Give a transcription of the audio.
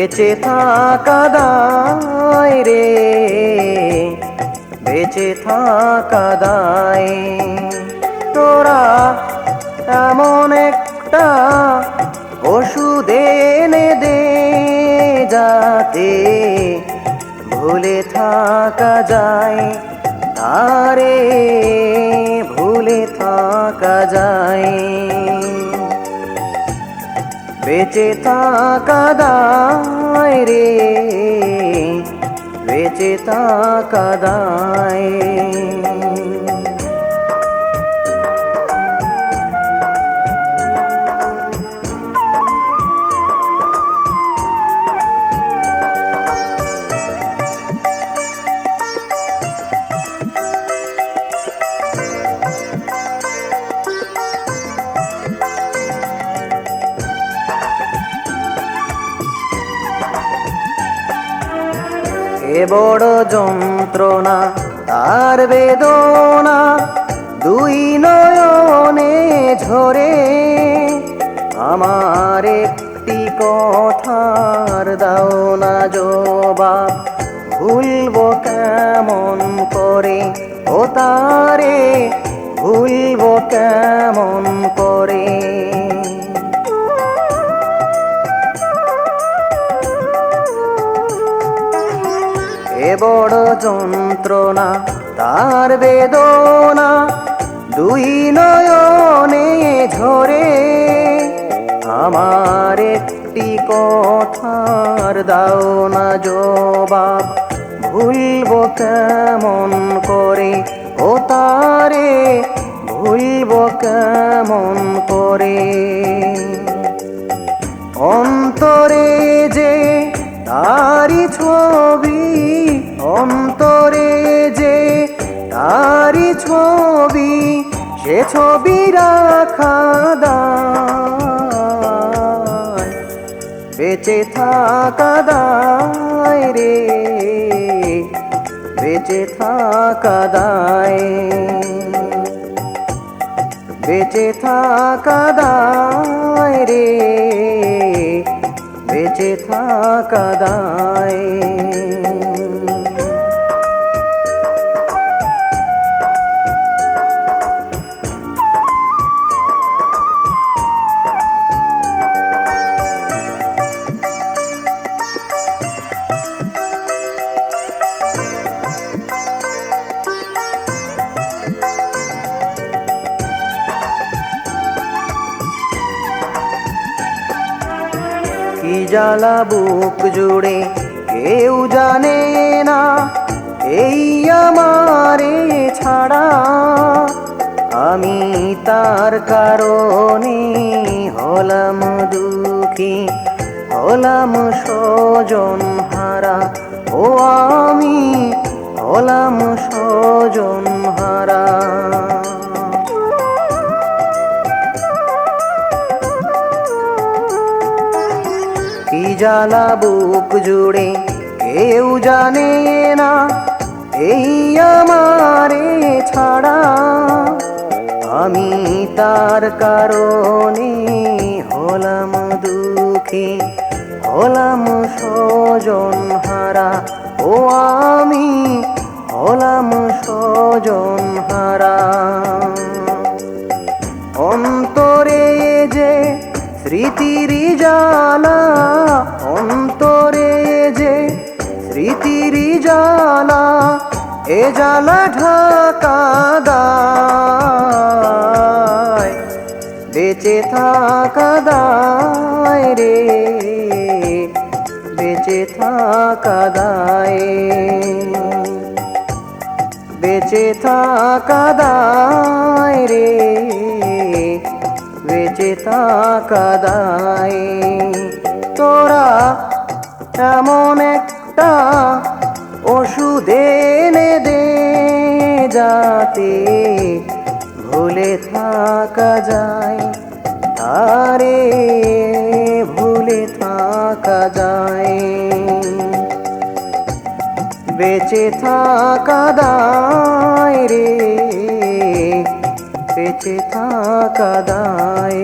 বেঁচে থাকা দায় রে। বেঁচে থাকা দায়। তোরা এমন একটা ওষুধ এনে দে যাতে ভুলে থাকা যায়। তারে ভুলে থাকা যায়। বেঁচে থাকা দায় রে বেঁচে থাকা দায় বড় যন্ত্রণা, তার বেদনা দুই নয়নে ঝরে। আমার একটি কথার দাও না জবাব, ভুলবো কেমন করে? ও তারে, ভুলবো কেমন এ বড় যন্ত্রণা, তার বেদনা, দুই নয়নে ঝরে। আমার একটি কথার দাও না জবাব, ভুলব কেমন করে? ও তারে, ভুলব কেমন করে? অন্তরে যে তারি ছবি ছবি, সে ছবি রাখা বেঁচে থাকা দায় রে, বেঁচে থাকা দায়। বেঁচে থাকা দায় রে, বেঁচে থাকা দায়। জ্বালা বুক জুড়ে, কেউ জানে না, এই আমারে ছাড়া আমি তার কারণে হলাম দুঃখী, হলাম সজন হারা। ও আমি হলাম সজন হারা। জ্বালা বুক জুড়ে কেউ জানে না, এই আমারে ছাড়া আমি তার কারণে হলাম দুঃখী, হলাম সজন হারা। ও আমি হলাম সজন হারা। অন্তরে যে স্মৃতির জালা এ জালা ঢাকা দায়, বেঁচে থাকা দায় রে, বেঁচে থাকা দায়। বেঁচে থাকা দায় রে, বেঁচে থাকা দায়। তোরা এমন একটা ওষুধ এনে দে যাতে ভুলে থাকা যায়। তারে ভুলে থাকা যায়। বেঁচে থাকা দায় রে, বেঁচে থাকা দায়।